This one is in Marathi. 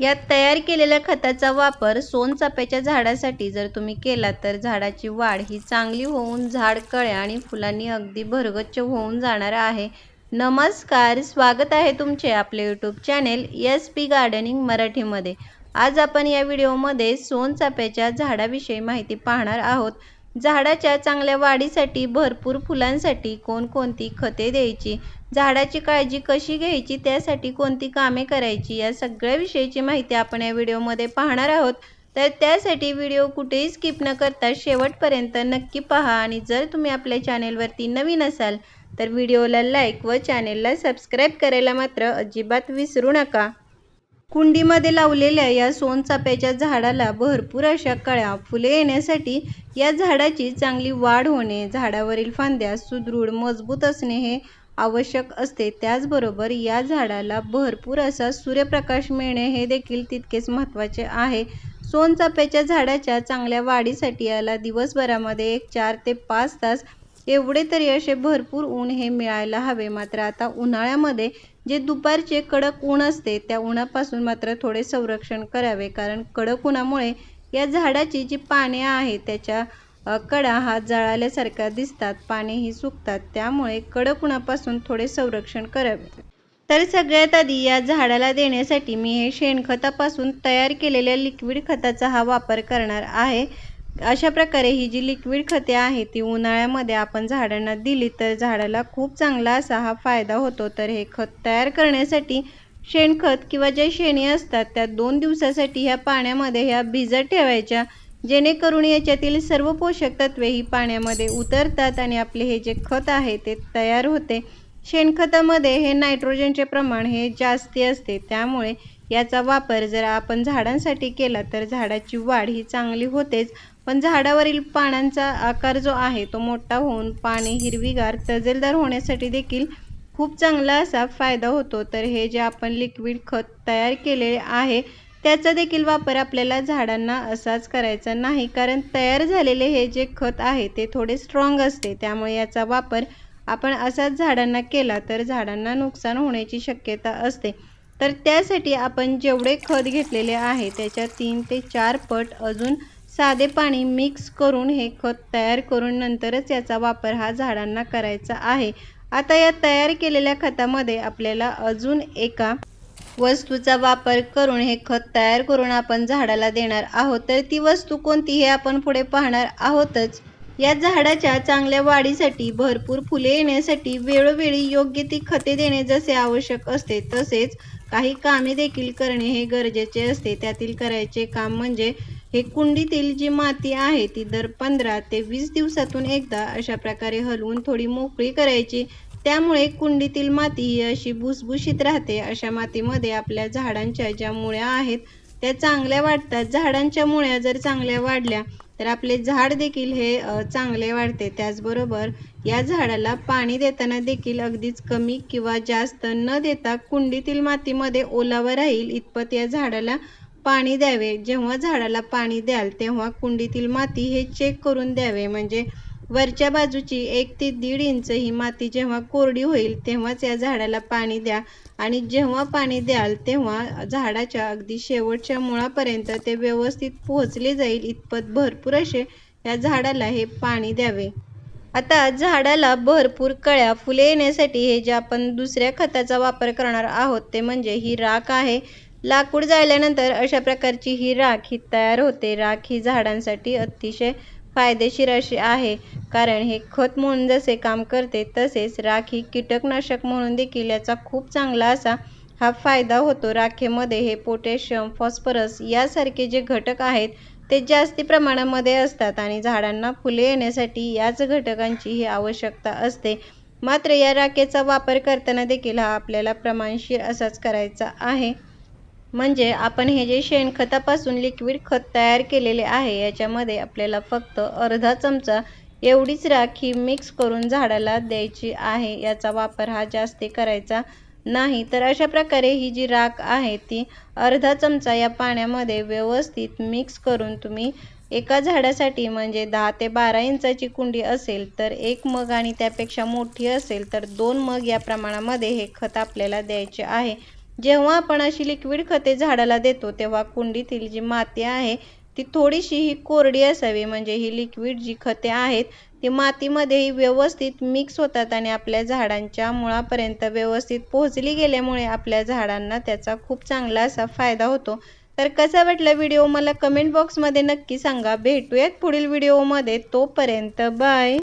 यात तयार केलेल्या खताचा वापर सोनचाफ्याच्या झाडासाठी जर तुम्ही केला तर झाडाची वाढ ही चांगली होऊन झाड कळ्या आणि फुलांनी अगदी भरगच्च होऊन जाणार आहे. नमस्कार स्वागत आहे तुमचे आपले YouTube channel S P gardening मराठीमध्ये. आज आपण या व्हिडिओमध्ये सोनचाफ्याच्या झाडाविषयी माहिती पाहणार आहोत. झाडाच्या चांगल्या वाढीसाठी भरपूर फुलांसाठी कोणकोणती खते द्यायची? झाडाची काळजी कशी घ्यायची? त्यासाठी कोणती कामे करायची? या सगळ्या विषयीची माहिती आपण या व्हिडिओमध्ये पाहणार आहोत. तर त्यासाठी व्हिडिओ कुठेही स्किप न करता शेवटपर्यंत नक्की पहा आणि जर तुम्ही आपल्या चॅनेलवरती नवीन असाल तर व्हिडिओला लाईक व चॅनेलला सबस्क्राईब करायला मात्र अजिबात विसरू नका. कुंडीमध्ये लावलेल्या या सोनचाफ्याच्या झाडाला भरपूर अशा कळ्या फुले येण्यासाठी या झाडाची चांगली वाढ होणे झाडावरील फांद्या सुदृढ मजबूत असणे हे आवश्यक असते. त्याचबरोबर या झाडाला भरपूर असा सूर्यप्रकाश मिळणे हे देखील तितकेच महत्त्वाचे आहे. सोनचाफ्याच्या झाडाच्या चांगल्या वाढीसाठी याला दिवसभरामध्ये एक चार ते पाच तास एवढे तरी असे भरपूर ऊन हे मिळायला हवे. मात्र आता उन्हाळ्यामध्ये जे दुपारचे कडक ऊन असते त्या उन्हापासून मात्र थोडे संरक्षण करावे. कारण कडक उन्हामुळे या झाडाची जी पाने आहेत त्याच्या कडा हा जळाल्यासारख्या दिसतात. पानेही सुकतात. त्यामुळे कडक उन्हापासून थोडे संरक्षण करावे. तर सगळ्यात आधी या झाडाला देण्यासाठी मी हे शेणखतापासून तयार केलेल्या लिक्विड खताचा हा वापर करणार आहे. अशा प्रकारे ही जी लिक्विड खते आहेत ती उन्हाळ्यामध्ये आपण झाडांना दिली तर झाडाला खूप चांगला असा हा फायदा होतो. तर हे खत तयार करण्यासाठी शेणखत किंवा ज्या शेणी असतात त्या दोन दिवसासाठी ह्या पाण्यामध्ये ह्या भिजत ठेवायच्या जेणेकरून याच्यातील सर्व पोषक तत्वे ही पाण्यामध्ये उतरतात आणि आपले हे जे खत आहे ते तयार होते. शेणखतामध्ये हे नायट्रोजनचे प्रमाण हे जास्ती असते. त्यामुळे याचा वापर जर आपण झाडांसाठी केला तर झाडाची वाढ ही चांगली होतेच. पण झाडावरील पानांचा आकार जो आहे तो मोठा होऊन पाने हिरवीगार तजेलदार होण्यासाठी देखील खूप चांगला असा फायदा होतो. तर हे जे आपण लिक्विड खत तयार केलेले आहे त्याचा देखील वापर आपल्याला झाडांना असाच करायचा नाही. कारण तयार झालेले हे जे खत आहे ते थोडे स्ट्रॉंग असते. त्यामुळे याचा वापर आपण असाच झाडांना केला तर झाडांना नुकसान होण्याची शक्यता असते. तर त्यासाठी आपण जेवढे खत घेतलेले आहे त्याच्या तीन ते चार पट अजून साधे पाणी मिक्स करून हे खत तयार करून नंतरच याचा वापर हा झाडांना करायचा आहे. आता या तयार केलेल्या खतामध्ये आपल्याला अजून एका वस्तूचा वापर करून हे खत तयार करून आपण झाडाला देणार आहोत. तर ती वस्तू कोणती हे आपण पुढे पाहणार आहोतच. या झाडाच्या चांगल्या वाढीसाठी भरपूर फुले येण्यासाठी वेळोवेळी योग्य ती खते देणे जसे आवश्यक असते तसेच काही कामे देखील करणे हे गरजेचे असते. त्यातील करायचे काम म्हणजे हे कुंडीतील जी माती आहे ती दर पंधरा ते वीस दिवसातून एकदा अशा प्रकारे हलवून थोडी मोकळी करायची. त्यामुळे कुंडीतील माती ही अशी भुसभुशीत राहते. अशा मातीमध्ये आपल्या झाडांच्या ज्या मुळ्या आहेत त्या चांगल्या वाढतात. झाडांच्या मुळ्या जर चांगल्या वाढल्या तर आपले झाड देखील हे चांगले वाढते. त्याचबरोबर या झाडाला पाणी देताना देखील अगदीच कमी किंवा जास्त न देता कुंडीतील मातीमध्ये ओलावा राहील इतपत या झाडाला पाणी द्यावे. जेव्हा झाडाला पाणी द्याल तेव्हा कुंडीतील माती हे चेक करून द्यावे. म्हणजे वरच्या बाजूची एक ते दीड इंच ही माती जेव्हा कोरडी होईल तेव्हाच या झाडाला पाणी द्या. आणि जेव्हा पाणी द्याल तेव्हा झाडाच्या अगदी शेवटच्या मुळापर्यंत ते व्यवस्थित पोहोचले जाईल. इतपत भरपूर असे या झाडाला हे पाणी द्यावे. आता झाडाला भरपूर कळ्या फुले येण्यासाठी हे जे आपण दुसऱ्या खताचा वापर करणार आहोत ते म्हणजे ही राख आहे. लाकूड जाळल्यानंतर अशा प्रकारची ही राख ही तयार होते. राख ही झाडांसाठी अतिशय फायदेशीर अशी आहे कारण हे खत म्हणून जसे काम करते तसेच राख ही कीटकनाशक म्हणून देखील याचा खूप चांगला असा हा फायदा होतो. राखेमध्ये हे पोटॅशियम फॉस्फरस यासारखे जे घटक आहेत ते जास्ती प्रमाणामध्ये असतात आणि झाडांना फुले येण्यासाठी याच घटकांची ही आवश्यकता असते. मात्र या राखेचा वापर करताना देखील हा आपल्याला प्रमाणशीर असाच करायचा आहे. म्हणजे आपण हे जे शेणखतापासून लिक्विड खत तयार केलेले आहे याच्यामध्ये आपल्याला फक्त अर्धा चमचा एवढीच राखी मिक्स करून झाडाला द्यायची आहे. याचा वापर हा जास्ती करायचा नाही. तर अशा प्रकारे ही जी राख आहे ती अर्धा चमचा या पाण्यामध्ये व्यवस्थित मिक्स करून तुम्ही एका झाडासाठी म्हणजे दहा ते बारा इंचाची कुंडी असेल तर एक मग आणि त्यापेक्षा मोठी असेल तर दोन मग या प्रमाणामध्ये हे खत आपल्याला द्यायचे आहे. जेव्हा आपण अशी लिक्विड खते झाडाला देतो तेव्हा कुंडीतील जी माती आहे ती थोडीशी ही कोरडी असावी. म्हणजे ही लिक्विड जी खते आहेत ती मातीमध्येही व्यवस्थित मिक्स होतात आणि आपल्या झाडांच्या मुळापर्यंत व्यवस्थित पोहोचली गेल्यामुळे आपल्या झाडांना त्याचा खूप चांगला असा फायदा होतो. तर कसा वाटला व्हिडिओ मला कमेंट बॉक्समध्ये नक्की सांगा. भेटूयात पुढील व्हिडिओमध्ये तोपर्यंत बाय